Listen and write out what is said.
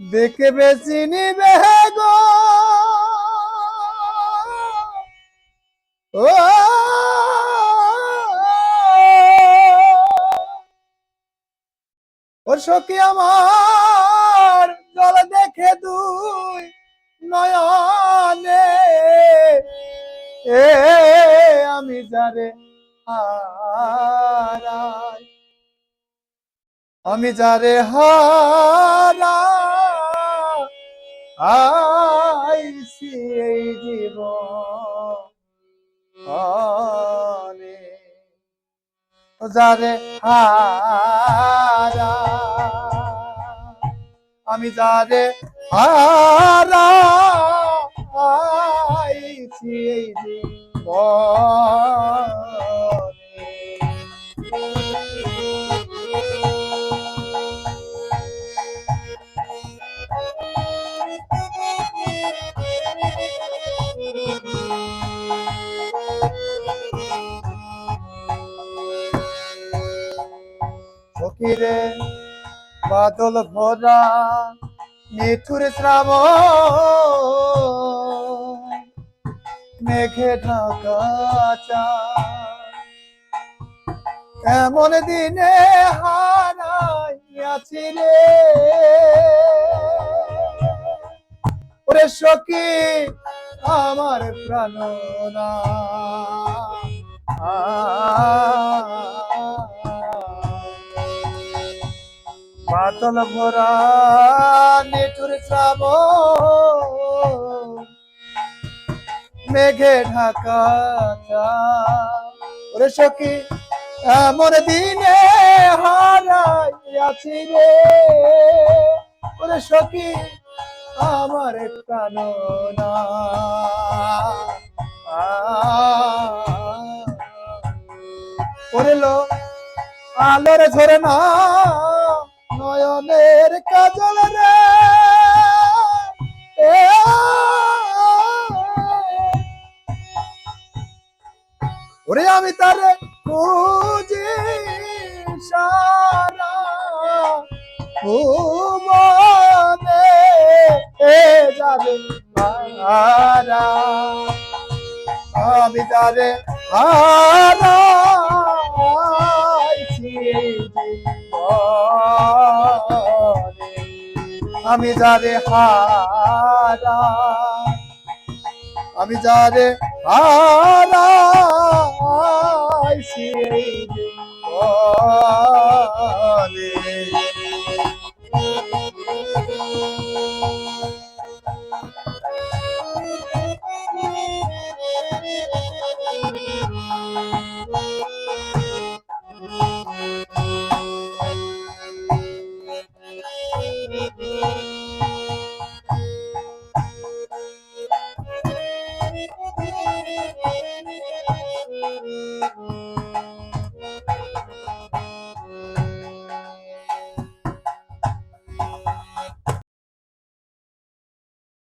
দেখে বেশি নিবে গো। ও ও সখী আমার, জল দেখে দুই নয়নে। এ, আমি যারে হারাই। আমি যারে হারা আইছি এই জীবনে। ও যারে হারা, আমি যারে হারা আইছি এই জীবনে। ফকিরে, বাদল ভরা নিঠুর শ্রাব মেঘে ঢাকা। এমন দিনে হারাইয়াছি রে। ওরে সখী, আমার প্রাণনা বাদল ভরা নিঠুর শ্রাব। মেঘে ঢাকা। ওরে সখী, এমন দিনে হারাইয়াছি রে। ওরে সখী, আমার কাননা ওরে লো, আলোর ঝরে না নয়নের কাজল রে। ওরে আমি তারে খুঁজি সারা এ যাবে হারা আমি তারে হারাইছি আমি যারে হারা আমি যারে হারাইছি